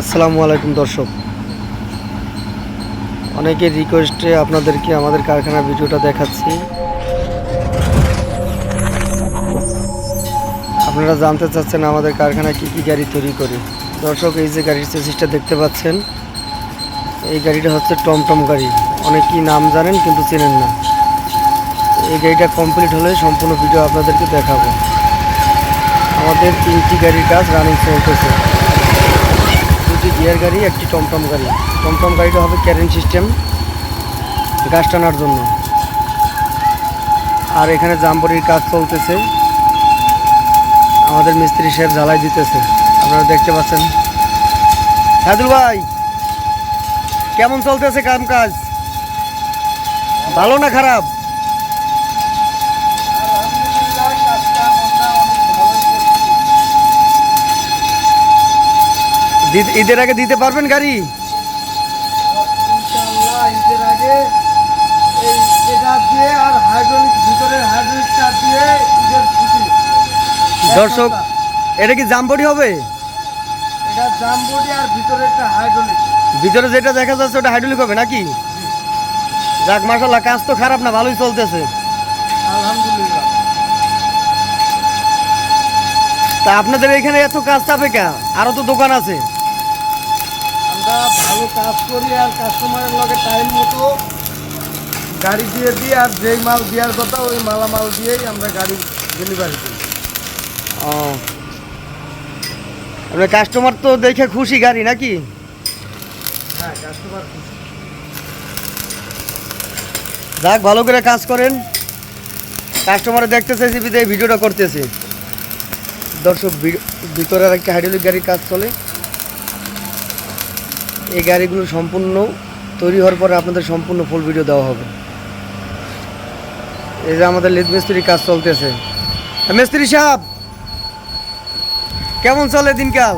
আসসালামু আলাইকুম দর্শক। অনেকের রিকোয়েস্টে আপনাদেরকে আমাদের কারখানার ভিডিওটা দেখাচ্ছি। আপনারা জানতে চাচ্ছেন আমাদের কারখানায় কী কী গাড়ি তৈরি করি। দর্শক, এই যে গাড়ির চেসিসটা দেখতে পাচ্ছেন, এই গাড়িটা হচ্ছে টমটম গাড়ি। অনেকেই নাম জানেন কিন্তু চেনেন না। এই গাড়িটা কমপ্লিট হলে সম্পূর্ণ ভিডিও আপনাদেরকে দেখাবো। আমাদের তিনটি গাড়ির কাজ রানিং চলতেছে। গিয়ার গাড়ি, একটি টমটম গাড়ি। টমটম গাড়িটা হবে ক্যারেন সিস্টেম গাছ টানার জন্য। আর এখানে জাম্বরির কাজ চলতেছে। আমাদের মিস্ত্রি সাহেব ঝালাই দিতেছে। আপনারা দেখতে পাচ্ছেন। সাদুল ভাই, কেমন চলতেছে কাম কাজ ভালো না খারাপ? ঈদের আগে দিতে পারবেন গাড়ি? ঈদের আগে এটা দিয়ে আর হাইড্রোলিক ভিতরের হাইড্রোলিক চার দিয়ে ঈদের ছুটি। দর্শক এটা কি জাম্বরি হবে? এটা জামবডি আর ভিতরে একটা হাইড্রোলিক ভিতরে যেটা দেখা যাচ্ছে ওটা হাইড্রোলিক হবে নাকি? যাক মাসাল্লাহ কাজ তো খারাপ না ভালোই চলতেছে। আলহামদুলিল্লাহ। তা আপনাদের এখানে এত কাজ চাপে কে? আরও তো দোকান আছে। আমরা ভালো কাজ করি আর কাস্টমারের লগে টাইম মতো গাড়ি দিয়ে দিই আর যেই মাল দেওয়ার কথা ওই মালামাল দিয়েই আমরা গাড়ি ডেলিভারি দিই ও। আপনার কাস্টমার তো দেখে খুশি গাড়ি নাকি? হ্যাঁ কাস্টমার যাক ভালো করে কাজ করেন। কাস্টমারে দেখতে চাইছি ভিডিওটা করতেছি। দর্শক ভিতরে আর একটা হাইড্রোলিক গাড়ির কাজ চলে। এই গাড়িগুলো সম্পূর্ণ তৈরি হওয়ার পরে আপনাদের সম্পূর্ণ ফুল ভিডিও দেওয়া হবে। এই যে আমাদের লিদ মিস্ত্রির কাজ চলতেছে। মিস্ত্রি সাহেব, কেমন চলে দিনকাল?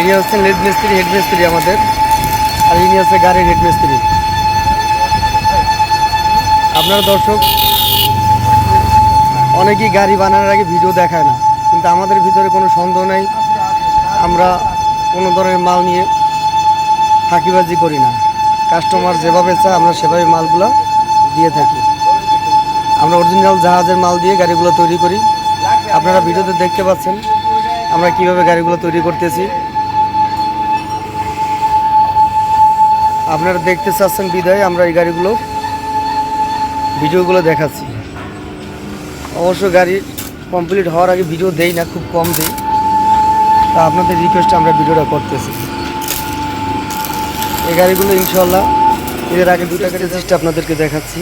ইনি হচ্ছেন লিড মিস্ত্রি হেড মিস্ত্রি আমাদের, আর ইনি হচ্ছে গাড়ির হেড মিস্ত্রি। আপনারা দর্শক, অনেকেই গাড়ি বানানোর আগে ভিডিও দেখায় না। কিন্তু আমাদের ভিতরে কোনো সন্দেহ নেই। আমরা কোনো ধরনের মাল নিয়ে ফাঁকিবাজি করি না। কাস্টমার যেভাবে চায় আমরা সেভাবে মালগুলো দিয়ে থাকি। আমরা অরিজিনাল জাহাজের মাল দিয়ে গাড়িগুলো তৈরি করি। আপনারা ভিডিওতে দেখতে পাচ্ছেন আমরা কীভাবে গাড়িগুলো তৈরি করতেছি। আপনারা দেখতে চাচ্ছেন বিদায়, আমরা এই গাড়িগুলো, ভিডিওগুলো দেখাচ্ছি। অবশ্য গাড়ি কমপ্লিট হওয়ার আগে ভিডিও দেই না, খুব কম দেই। তা আপনাদের রিকোয়েস্টে আমরা ভিডিওটা করতেছি। এই গাড়িগুলো ইনশাল্লাহ এর আগে দুটা গাড়ি জাস্ট আপনাদেরকে দেখাচ্ছি।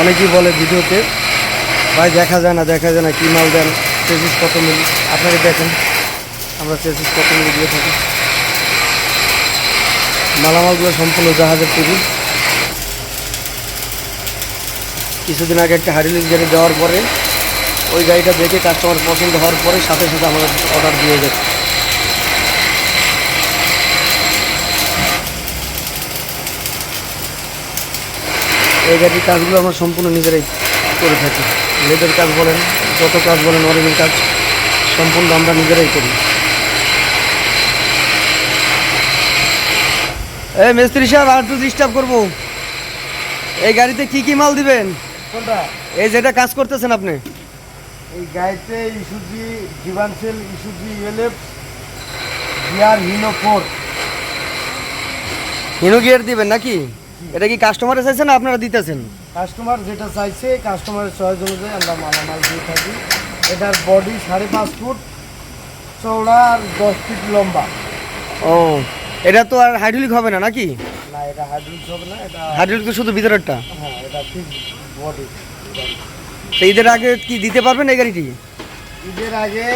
অনেকেই বলে ভিডিওতে, ভাই দেখা যায় না, দেখা যায় না, কী মাল দেন চেসিস কত মিলি আপনাকে দেখেন, আমরা চেসিস কত মিলি দিয়ে থাকি। মালামালগুলো সম্পূর্ণ জাহাজের তৈরি। কিছুদিন আগে একটা হাইড্রোলিক গাড়ি দেওয়ার পরে ওই গাড়িটা দেখে কাস্টমার পছন্দ হওয়ার পরে সাথে সাথে আমাদের অর্ডার দিয়ে গেছে। এই গাড়ির কাজগুলো আমরা সম্পূর্ণ নিজেরাই করে থাকি। লেদের কাজ বলেন যত কাজ বলেন অরিজিনাল কাজ সম্পূর্ণ আমরা নিজেরাই করি। এই মিস্ত্রি সাহেব আর একটু ডিস্টার্ব করব। এই গাড়িতে কি কি মাল দিবেন? কোনটা? এই যেটা কাজ করতেছেন আপনি। এই গাড়িতে Isuzu ডিভানসেল Isuzu ULF gear Hino four. Hino gear দিবেন নাকি? এটা কি কাস্টমারে চাইছেন না আপনারা দিতেছেন? কাস্টমার যেটা চাইছে কাস্টমারের চয়েস অনুযায়ী আমরা মালামাল দিয়ে থাকি। এটার বডি সাড়ে পাঁচ ফুট চৌড়া আর দশ ফিট লম্বা। ও এটা তো আর হাইড্রোলিক হবে না নাকি? না এটা হাইড্রোলিক হবে না এটা হাইড্রোলিক তো শুধু ভিতরেরটা। হ্যাঁ এটা ঠিক বডি তো ঈদের আগে কি দিতে পারবেন এই গাড়িটি? ঈদের আগে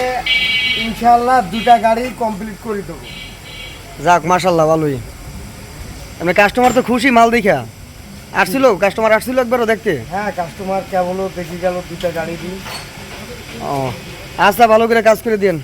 ইনশাল্লাহ দুটা গাড়ি কমপ্লিট করে দেবো। যাক মাশাল্লাহ ভালোই। আপনার কাস্টমার তো খুশি মাল দেখা আসছিল? কাস্টমার আসছিল একবারও দেখতে? হ্যাঁ কাস্টমার কেবল দেখে গেল দুটা গাড়ি দিন। ও আচ্ছা ভালো করে কাজ করে দিন